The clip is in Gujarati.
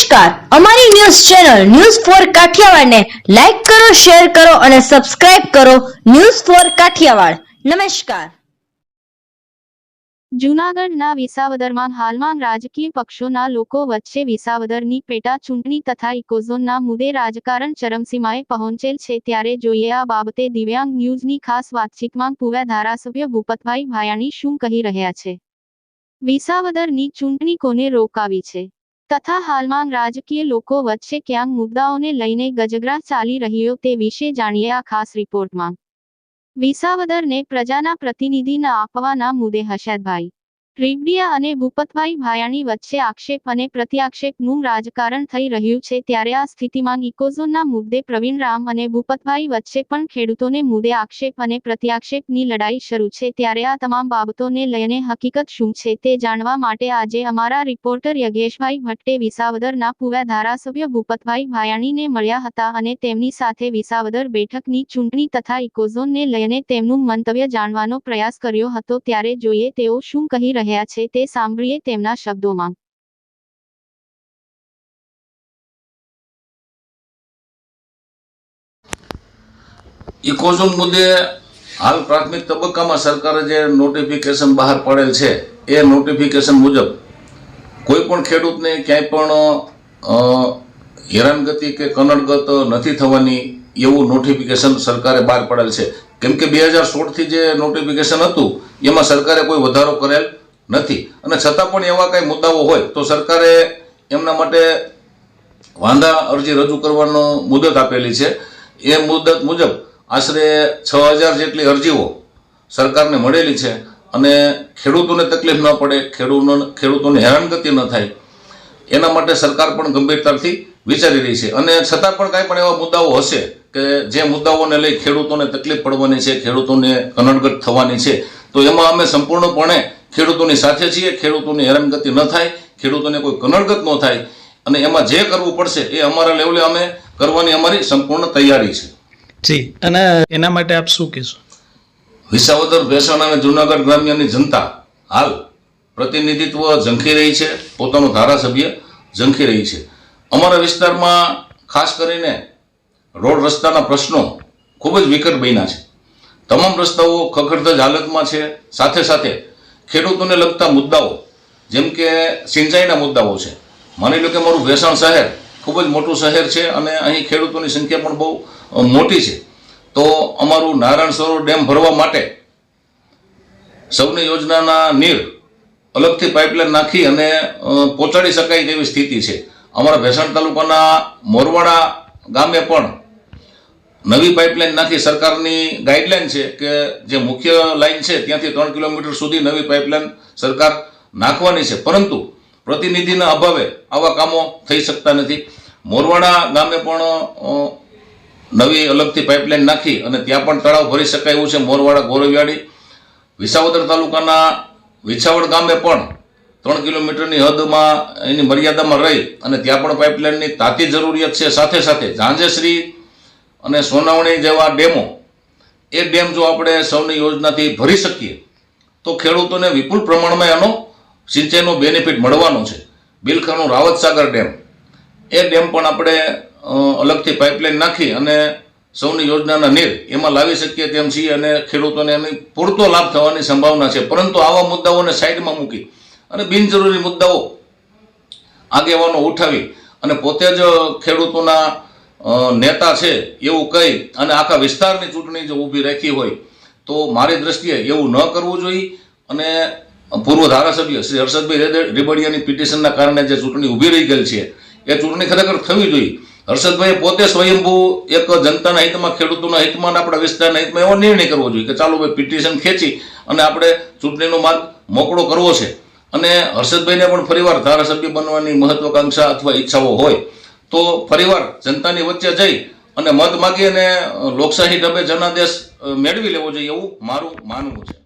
નમસ્કાર. અમારી ન્યૂઝ ચેનલ ન્યૂઝ ફોર કાઠિયાવાડને લાઈક કરો, શેર કરો અને સબસ્ક્રાઇબ કરો ન્યૂઝ ફોર કાઠિયાવાડ. નમસ્કાર. જૂનાગઢના વિસાવદરમાં હાલમાં રાજકીય પક્ષોના લોકો વચ્ચે વિસાવદરની પેટા ચૂંટણી તથા ઇકોઝોનના મુદ્દે રાજકારણ ચરમસીમાએ પહોંચેલ છે ત્યારે જોઈએ આ બાબતે દિવ્યાંગ ન્યૂઝની ખાસ વાતચીતમાં પૂર્વ ધારાસભ્ય ભૂપતભાઈ ભાયાણી શું કહી રહ્યા છે? વિસાવદરની ચૂંટણી કોને રોકાવી છે? તથા હાલમાં રાજકીય લોકો વચ્ચે ક્યાંક મુદ્દાઓને લઈને ગજગરા ચાલી રહ્યો તે વિશે જાણીએ આ ખાસ રિપોર્ટમાં. વિસાવદરને પ્રજાના પ્રતિનિધિના આપવાના મુદ્દે હર્ષદભાઈ. રીબડિયા અને ભૂપતભાઈ ભાયાણી વચ્ચે આક્ષેપ અને પ્રત્યાક્ષેપનું રાજકારણ થઈ રહ્યું છે ત્યારે આ સ્થિતિમાં ઇકોઝોનના મુદ્દે પ્રવીણ રામ અને ભૂપતભાઈ વચ્ચે પણ ખેડૂતોને મુદ્દે આક્ષેપ અને પ્રત્યાક્ષેપની લડાઈ શરૂ છે ત્યારે આ તમામ બાબતોને લઈને હકીકત શું છે તે જાણવા માટે આજે અમારા રિપોર્ટર યજ્ઞેશભાઈ ભટ્ટે વિસાવદરના પૂર્વ ધારાસભ્ય ભૂપતભાઈ ભાયાણીને મળ્યા હતા અને તેમની સાથે વિસાવદર બેઠકની ચૂંટણી તથા ઇકોઝોનને લઈને તેમનું મંતવ્ય જાણવાનો પ્રયાસ કર્યો હતો ત્યારે જોઈએ તેઓ શું કહી રહ્યા છે તે સાંભળીએ તેમના શબ્દોમાં. ઇકોઝોન મુદ્દે હાલ પ્રાથમિક તબક્કામાં સરકારે જે નોટિફિકેશન બહાર પાડેલ છે, એ નોટિફિકેશન મુજબ કોઈ પણ ખેડૂતને ક્યાંય પણ હેરાનગતિ કે કનડગત નથી થવાની એવું નોટિફિકેશન સરકારે બહાર પાડેલ છે. કેમ કે બે હજાર સોળથી જે નોટિફિકેશન હતું, એમાં સરકારે કોઈ વધારો કરેલ નથી. અને છતાં પણ એવા કાંઈ મુદ્દાઓ હોય, તો સરકારે એમના માટે વાંધા અરજી રજૂ કરવાનો મુદત આપેલી છે. એ મુદત મુજબ આશરે છ હજાર જેટલી અરજીઓ સરકારને મળેલી છે અને ખેડૂતોને તકલીફ ન પડે ખેડૂતો ખેડૂતોને હેરાનગતિ ન થાય. એના માટે સરકાર પણ ગંભીરતાથી વિચારી રહી છે. અને છતાં પણ કાંઈ પણ એવા મુદ્દાઓ હશે કે જે મુદ્દાઓને લઈ ખેડૂતોને તકલીફ પડવાની છે, ખેડૂતોને કનડગટ થવાની છે, તો એમાં અમે સંપૂર્ણપણે ખેડૂતોની સાથે છીએ ખેડૂતોની હેરાનગતિ ન થાય ખેડૂતોને કોઈ કનડગત ન થાય. અને એમાં જે કરવું પડશે એ અમારા લેવલે અમે કરવાની અમારી સંપૂર્ણ તૈયારી છે. જી અને એના માટે આપ શું કહેશો? વિસાવદર ભેસાણ અને જૂનાગઢ ગ્રામ્યની જનતા હાલ પ્રતિનિધિત્વ ઝંખી રહી છે પોતાનો ધારાસભ્ય ઝંખી રહી છે. અમારા વિસ્તારમાં ખાસ કરીને રોડ રસ્તાના પ્રશ્નો ખૂબ જ વિકટ બન્યા છે. તમામ રસ્તાઓ ખખડધજ હાલતમાં છે. સાથે સાથે ખેડૂતોને લગતા મુદ્દાઓ, જેમ કે સિંચાઈના મુદ્દાઓ છે. માની લો કે મારું વેસણ શહેર ખૂબ જ મોટું શહેર છે અને અહીં ખેડૂતોની સંખ્યા પણ બહુ મોટી છે. તો અમારું નારાયણ સરોવર ડેમ ભરવા માટે સૌની યોજનાના નીર અલગથી પાઇપલાઇન નાખી અને પહોંચાડી શકાય તેવી સ્થિતિ છે. અમારા ભેસાણ તાલુકાના મોરવાડા ગામે પણ નવી પાઇપલાઇન નાખી સરકારની ગાઈડલાઇન છે કે જે મુખ્ય લાઇન છે ત્યાંથી ત્રણ કિલોમીટર સુધી નવી પાઇપલાઇન સરકાર નાખવાની છે. પરંતુ પ્રતિનિધિના અભાવે આવા કામો થઈ શકતા નથી. મોરવાડા ગામે પણ નવી અલગથી પાઇપલાઇન નાખી અને ત્યાં પણ તળાવ ભરી શકાય એવું છે મોરવાડા ગોરવિયાળી. વિસાવદર તાલુકાના વિછાવડ ગામે પણ ત્રણ કિલોમીટરની હદમાં એની મર્યાદામાં રહી અને ત્યાં પણ પાઇપલાઇનની તાતી જરૂરિયાત છે. સાથે સાથે ઝાંઝેશ્રી અને સોનાવણી જેવા ડેમો, એ ડેમ જો આપણે સૌની યોજનાથી ભરી શકીએ, તો ખેડૂતોને વિપુલ પ્રમાણમાં એનો સિંચાઈનો બેનિફિટ મળવાનો છે. બિલખાનું રાવતસાગર ડેમ, એ ડેમ પણ આપણે અલગથી પાઇપલાઇન નાખી અને સૌની યોજનાના નીર એમાં લાવી શકીએ તેમ છીએ અને ખેડૂતોને એની પૂરતો લાભ થવાની સંભાવના છે. પરંતુ આવા મુદ્દાઓને સાઈડમાં મૂકી અને બિનજરૂરી મુદ્દાઓ આગેવાનો ઉઠાવી અને પોતે જ ખેડૂતોના નેતા છે એવું કહી અને આખા વિસ્તારની ચૂંટણી જો ઊભી રાખી હોય, તો મારી દ્રષ્ટિએ એવું ન કરવું જોઈએ. અને પૂર્વ ધારાસભ્ય શ્રી હર્ષદભાઈ રેબડિયાની પિટિશનના કારણે જે ચૂંટણી ઊભી રહી ગયેલ છે, એ ચૂંટણી ખરેખર થવી જોઈએ. હર્ષદભાઈએ પોતે સ્વયંભૂ એક જનતાના હિતમાં, ખેડૂતોના હિતમાં આપણા વિસ્તારના હિતમાં એવો નિર્ણય કરવો જોઈએ કે ચાલો ભાઈ પિટિશન ખેંચી અને આપણે ચૂંટણીનો માર્ગ મોકળો કરવો છે. અને હર્ષદભાઈને પણ ફરીવાર ધારાસભ્ય બનવાની મહત્વાકાંક્ષા અથવા ઈચ્છાઓ હોય તો ફરીવાર જનતાની વચ્ચે જઈ અને મત માગી અને લોકશાહી ઢબે જનાદેશ મેળવી લેવો જોઈએ એવું મારું માનવું છે.